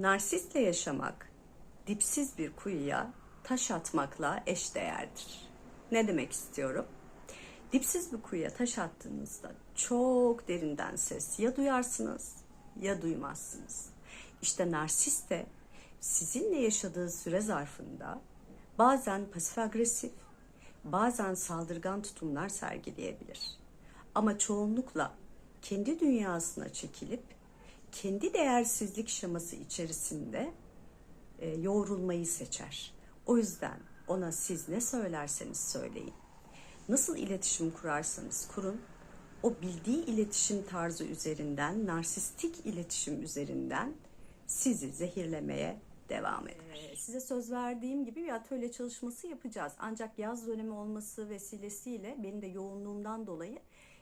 Narsistle yaşamak dipsiz bir kuyuya taş atmakla eşdeğerdir. Ne demek istiyorum? Dipsiz bir kuyuya taş attığınızda çok derinden ses ya duyarsınız ya duymazsınız. İşte narsist de sizinle yaşadığı süre zarfında bazen pasif agresif, bazen saldırgan tutumlar sergileyebilir. Ama çoğunlukla kendi dünyasına çekilip kendi değersizlik şeması içerisinde e, yoğrulmayı seçer. O yüzden ona siz ne söylerseniz söyleyin. Nasıl iletişim kurarsanız kurun, o bildiği iletişim tarzı üzerinden, narsistik iletişim üzerinden sizi zehirlemeye devam eder. Ee, size söz verdiğim gibi bir atölye çalışması yapacağız. Ancak yaz dönemi olması vesilesiyle benim de yoğunluğumdan dolayı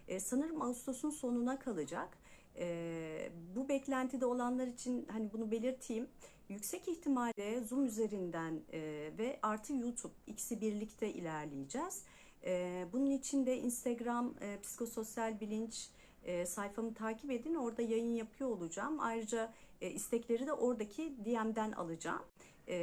e, sanırım Ağustos'un sonuna kalacak. E, bu beklentide olanlar için hani bunu belirteyim. Yüksek ihtimalle Zoom üzerinden e, ve artı YouTube ikisi birlikte ilerleyeceğiz. E, bunun için de Instagram e, psikososyal bilinç e, sayfamı takip edin. Orada yayın yapıyor olacağım. Ayrıca e, istekleri de oradaki DM'den alacağım. E,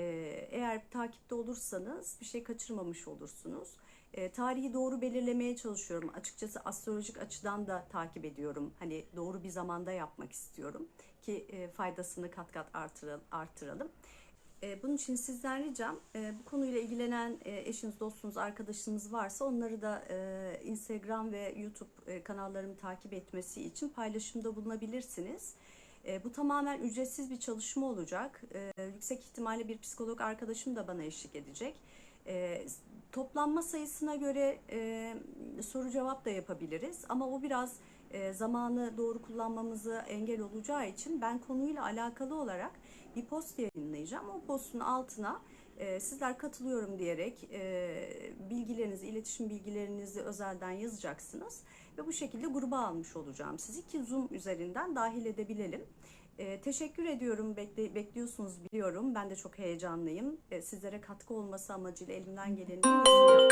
eğer takipte olursanız bir şey kaçırmamış olursunuz. E, tarihi doğru belirlemeye çalışıyorum. Açıkçası astrolojik açıdan da takip ediyorum. Hani doğru bir zamanda yapmak istiyorum ki e, faydasını kat kat artıralım. artıralım. E, bunun için sizden ricam e, bu konuyla ilgilenen e, eşiniz, dostunuz, arkadaşınız varsa onları da e, Instagram ve YouTube kanallarımı takip etmesi için paylaşımda bulunabilirsiniz. E, bu tamamen ücretsiz bir çalışma olacak. E, yüksek ihtimalle bir psikolog arkadaşım da bana eşlik edecek. E, toplanma sayısına göre e, soru cevap da yapabiliriz ama o biraz e, zamanı doğru kullanmamızı engel olacağı için ben konuyla alakalı olarak bir post yayınlayacağım. O postun altına e, sizler katılıyorum diyerek e, bilgilerinizi, iletişim bilgilerinizi özelden yazacaksınız ve bu şekilde gruba almış olacağım sizi ki Zoom üzerinden dahil edebilelim. E, teşekkür ediyorum. Bekle, bekliyorsunuz biliyorum. Ben de çok heyecanlıyım. E, sizlere katkı olması amacıyla elimden geleni yapmaya.